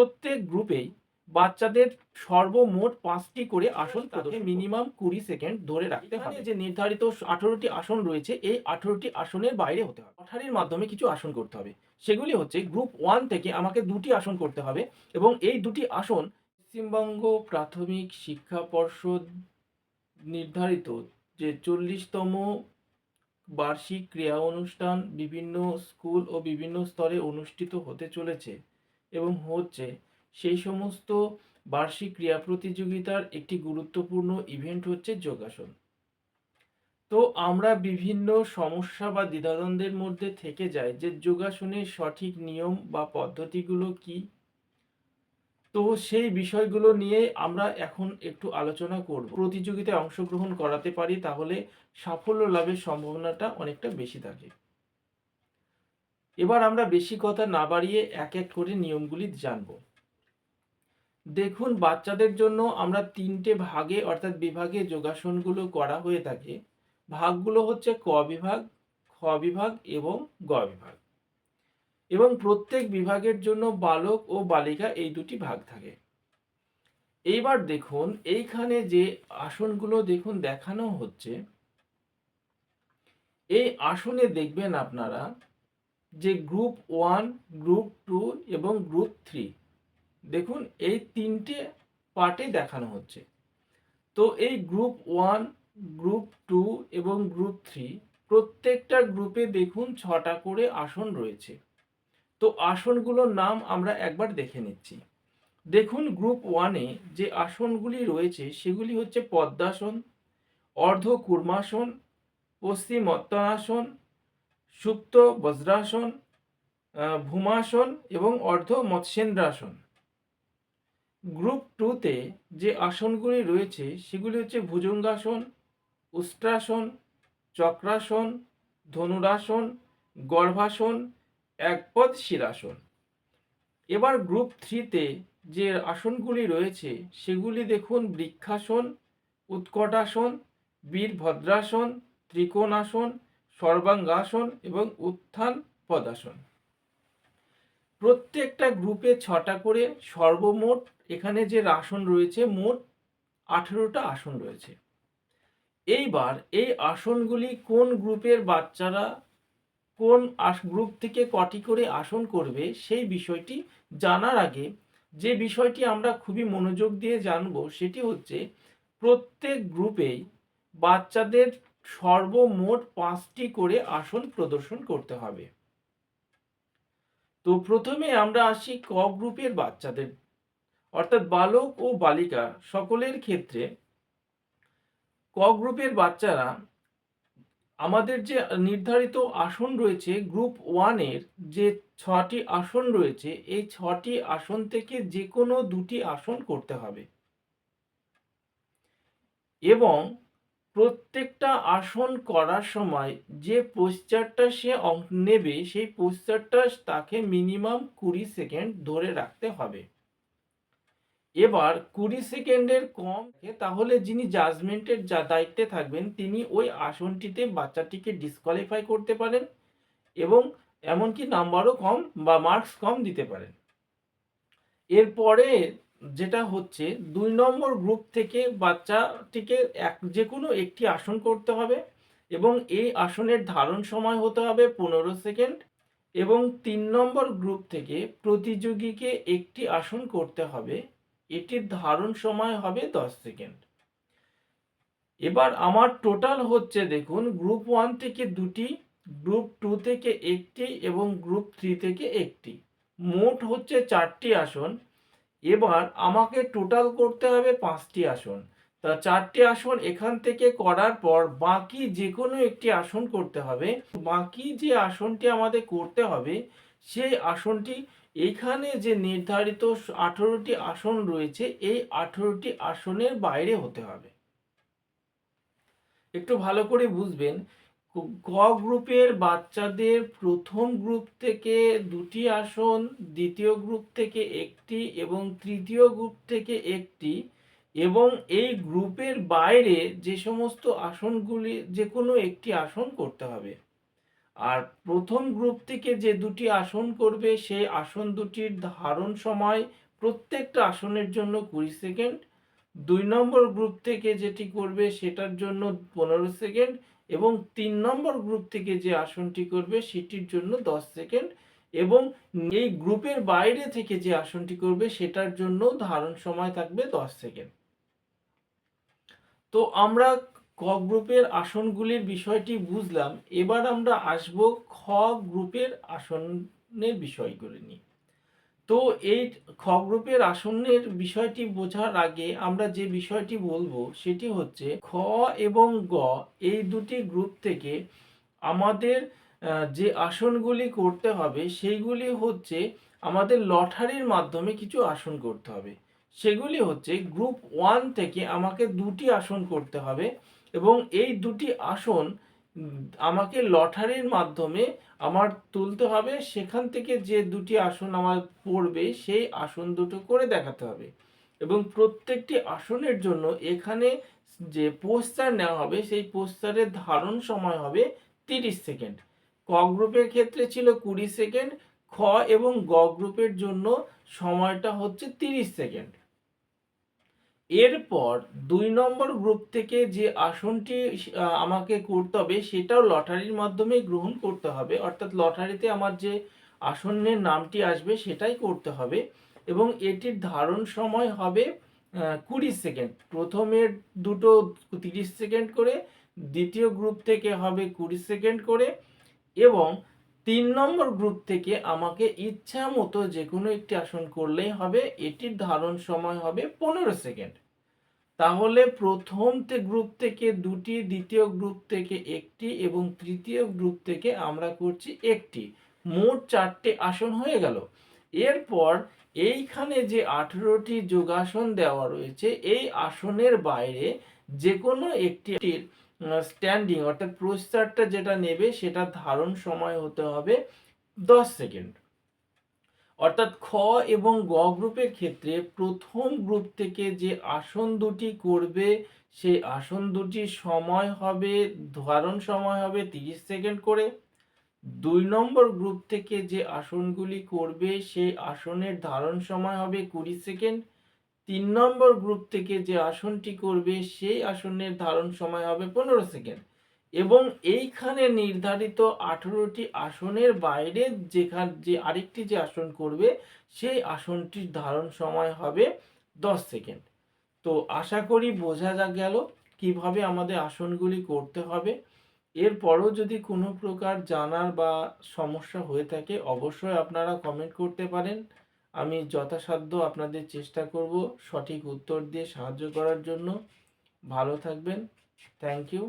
প্রত্যেক গ্রুপেই বাচ্চাদের সর্বমোট পাঁচটি করে আসন তাকে মিনিমাম কুড়ি সেকেন্ড ধরে রাখতে হবে। যে নির্ধারিত আঠারোটি আসন রয়েছে, এই আঠারোটি আসনের বাইরে হতে হবে। লটারির মাধ্যমে কিছু আসন করতে হবে। সেগুলি হচ্ছে গ্রুপ ওয়ান থেকে আমাকে দুটি আসন করতে হবে এবং এই দুটি আসন পশ্চিমবঙ্গ প্রাথমিক শিক্ষা পর্ষদ নির্ধারিত যে চল্লিশতম বার্ষিক ক্রীড়া অনুষ্ঠান বিভিন্ন স্কুল ও বিভিন্ন স্তরে অনুষ্ঠিত হতে চলেছে। এবং হচ্ছে সেই সমস্ত বার্ষিক ক্রীড়া প্রতিযোগিতার একটি গুরুত্বপূর্ণ ইভেন্ট হচ্ছে যোগাসন। তো আমরা বিভিন্ন সমস্যা বা দ্বিধাদ্বন্দ্বের মধ্যে থেকে যাই যে যোগাসনের সঠিক নিয়ম বা পদ্ধতিগুলো কি? তো সেই বিষয়গুলো নিয়ে আমরা এখন একটু আলোচনা করব। প্রতিযোগিতায় অংশগ্রহণ করাতে পারি তাহলে সাফল্য লাভের সম্ভাবনাটা অনেকটা বেশি থাকে। এবার আমরা বেশি কথা না বাড়িয়ে এক এক করে নিয়মগুলি জানব। দেখুন, বাচ্চাদের জন্য আমরা তিনটে ভাগে, অর্থাৎ বিভাগে যোগাসনগুলো করা হয়ে থাকে। ভাগগুলো হচ্ছে ক বিভাগ, খ বিভাগ এবং গ বিভাগ। এবং প্রত্যেক বিভাগের জন্য বালক ও বালিকা এই দুটি ভাগ থাকে। এইবার দেখুন, এইখানে যে আসনগুলো দেখুন দেখানো হচ্ছে, এই আসনে দেখবেন আপনারা যে গ্রুপ ওয়ান গ্রুপ টু এবং গ্রুপ থ্রি দেখুন, এই তিনটে পার্টে দেখানো হচ্ছে। তো এই গ্রুপ ওয়ান গ্রুপ টু এবং গ্রুপ থ্রি প্রত্যেকটা গ্রুপে দেখুন ছটা করে আসন রয়েছে। তো আসনগুলোর নাম আমরা একবার দেখে নিচ্ছি। দেখুন গ্রুপ ওয়ানে যে আসনগুলি রয়েছে, সেগুলি হচ্ছে পদ্মাসন, অর্ধ কুর্মাসন সুপ্ত বজ্রাসন ভূমাসন এবং অর্ধ মৎস্যেন্দ্রাসন। গ্রুপ টুতে যে আসনগুলি রয়েছে, সেগুলি হচ্ছে ভুজঙ্গাসন, উষ্ট্রাসন, চক্রাসন, ধনুরাসন, গর্ভাসন একপদ শিরাসন এবার গ্রুপ থ্রিতে যে আসনগুলি রয়েছে, সেগুলি দেখুন বৃক্ষাসন, উৎকটাসন, বীরভদ্রাসন, ত্রিকোণাসন সর্বাঙ্গাসন এবং উত্থান পদাসন। প্রত্যেকটা গ্রুপে ছটা করে সর্বমোট এখানে যে আসন রয়েছে, মোট আঠেরোটা আসন রয়েছে। এইবার এই আসনগুলি কোন গ্রুপের বাচ্চারা কোন গ্রুপ থেকে কটি করে আসন করবে, সেই বিষয়টি জানার আগে যে বিষয়টি আমরা খুবই মনোযোগ দিয়ে জানব, সেটি হচ্ছে প্রত্যেক গ্রুপেই বাচ্চাদের সর্বমোট পাঁচটি করে আসন প্রদর্শন করতে হবে। তো প্রথমে আমরা আসি ক গ্রুপের বাচ্চাদের। অর্থাৎ বালক ও বালিকা সকলের ক্ষেত্রে ক গ্রুপের বাচ্চারা আমাদের যে নির্ধারিত আসন রয়েছে, গ্রুপ ওয়ানের যে ছটি আসন রয়েছে, এই ছটি আসন থেকে যে কোনো দুটি আসন করতে হবে। এবং প্রত্যেকটা আসন করার সময় যে পোস্টারটা সে নেবে, সেই পোস্টারটা তাকে মিনিমাম কুড়ি সেকেন্ড ধরে রাখতে হবে। এবার কুড়ি সেকেন্ডের কম তাহলে যিনি জাজমেন্টের যা দায়িত্বে থাকবেন, তিনি ওই আসনটিতে বাচ্চাটিকে ডিসকোয়ালিফাই করতে পারেন এবং এমনকি নাম্বারও কম বা মার্কস কম দিতে পারেন। এরপরে যেটা হচ্ছে, দুই নম্বর গ্রুপ থেকে বাচ্চাটিকে এক যে কোনো একটি আসন করতে হবে এবং এই আসনের ধারণ সময় হতে হবে পনেরো সেকেন্ড এবং তিন নম্বর গ্রুপ থেকে প্রতিযোগীকে একটি আসন করতে হবে, এটির ধারণ সময় হবে দশ সেকেন্ড। এবার আমার টোটাল হচ্ছে দেখুন গ্রুপ ওয়ান থেকে দুটি গ্রুপ টু থেকে একটি এবং গ্রুপ থ্রি থেকে একটি। মোট হচ্ছে চারটি আসন এবার আমাকে টোটাল করতে হবে পাঁচটি আসন। তা চারটি আসন এখান থেকে করার পর বাকি যে কোনো একটি আসন করতে হবে। বাকি যে আসনটি আমাদের করতে হবে, সেই আসনটি এখানে যে নির্ধারিত আঠেরোটি আসন রয়েছে, এই আঠেরোটি আসনের বাইরে হতে হবে। একটু ভালো করে বুঝবেন ক গ্রুপের বাচ্চাদের প্রথম গ্রুপ থেকে দুটি আসন, দ্বিতীয় গ্রুপ থেকে একটি এবং তৃতীয় গ্রুপ থেকে একটি এবং এই গ্রুপের বাইরে যে সমস্ত আসনগুলি, যে কোনো একটি আসন করতে হবে। আর প্রথম গ্রুপ থেকে যে দুটি আসন করবে, সেই আসন দুটির ধারণ সময় প্রত্যেকটা আসনের জন্য কুড়ি সেকেন্ড। দুই নম্বর গ্রুপ থেকে যেটি করবে, সেটার জন্য পনেরো সেকেন্ড এবং তিন নম্বর গ্রুপ থেকে যে আসনটি করবে, সেটির জন্য দশ সেকেন্ড এবং এই গ্রুপের বাইরে থেকে যে আসনটি করবে, সেটার জন্য ধারণ সময় থাকবে দশ সেকেন্ড তো আমরা ক গ্রুপের আসনগুলির বিষয়টি বুঝলাম। এবার আমরা আসব খ গ্রুপের আসনের বিষয়গুলি নিয়ে। তো এই খ গ্রুপের আসনের বিষয়টি বোঝার আগে আমরা যে বিষয়টি বলব সেটি হচ্ছে খ এবং গ এই দুটি গ্রুপ থেকে আমাদের যে আসনগুলি করতে হবে সেইগুলি হচ্ছে আমাদের লটারির মাধ্যমে কিছু আসন করতে হবে। সেগুলি হচ্ছে গ্রুপ ওয়ান থেকে আমাকে দুটি আসন করতে হবে এবং এই দুটি আসন আমাকে লটারির মাধ্যমে আমার তুলতে হবে, সেখান থেকে যে দুটি আসন আমার পড়বে, সেই আসন দুটো করে দেখাতে হবে। এবং প্রত্যেকটি আসনের জন্য এখানে যে পোস্টার নেওয়া হবে, সেই পোস্টারের ধারণ সময় হবে তিরিশ সেকেন্ড। ক গ্রুপের ক্ষেত্রে ছিল কুড়ি সেকেন্ড, খ এবং গ গ্রুপের জন্য সময়টা হচ্ছে তিরিশ সেকেন্ড। এরপর দুই নম্বর গ্রুপ থেকে যে আসনটি আমাকে করতে হবে, সেটাও লটারির মাধ্যমে গ্রহণ করতে হবে। অর্থাৎ লটারিতে আমার যে আসনের নামটি আসবে, সেটাই করতে হবে। এবং এটির ধারণ সময় হবে কুড়ি সেকেন্ড। প্রথমের দুটো তিরিশ সেকেন্ড করে, দ্বিতীয় গ্রুপ থেকে হবে কুড়ি সেকেন্ড করে। এবং তিন নম্বর গ্রুপ থেকে আমাকে ইচ্ছা মতো যে কোনো একটি আসন করলেই হবে, এটির ধারণ সময় হবে পনেরো সেকেন্ড তাহলে প্রথম গ্রুপ থেকে দুটি, দ্বিতীয় গ্রুপ থেকে একটি এবং তৃতীয় গ্রুপ থেকে আমরা করছি একটি। মোট চারটে আসন হয়ে গেল। এরপর এইখানে যে আঠেরোটি যোগাসন দেওয়া রয়েছে, এই আসনের বাইরে যে কোনো একটি স্ট্যান্ডিং অর্থাৎ প্রস্তারটা যেটা নেবে, সেটা ধারণ সময় হতে হবে দশ সেকেন্ড। অর্থাৎ খ এবং গ গ্রুপের ক্ষেত্রে প্রথম গ্রুপ থেকে যে আসন দুটি করবে, সেই আসন দুটির সময় হবে, ধারণ সময় হবে তিরিশ সেকেন্ড করে। দুই নম্বর গ্রুপ থেকে যে আসনগুলি করবে, সেই আসনের ধারণ সময় হবে কুড়ি সেকেন্ড। তিন নম্বর গ্রুপ থেকে যে আসনটি করবে, সেই আসনের ধারণ সময় হবে পনেরো সেকেন্ড এবং এইখানে নির্ধারিত আঠেরোটি আসনের বাইরে যেখান, যে আরেকটি যে আসন করবে, সেই আসনটির ধারণ সময় হবে দশ সেকেন্ড তো আশা করি বোঝা যা গেল, কীভাবে আমাদের আসনগুলি করতে হবে। এরপরও যদি কোনো প্রকার জানার বা সমস্যা হয়ে থাকে, অবশ্যই আপনারা কমেন্ট করতে পারেন। আমি যথাসাধ্য আপনাদের চেষ্টা করব সঠিক উত্তর দিয়ে সাহায্য করার জন্য। ভালো থাকবেন। Thank you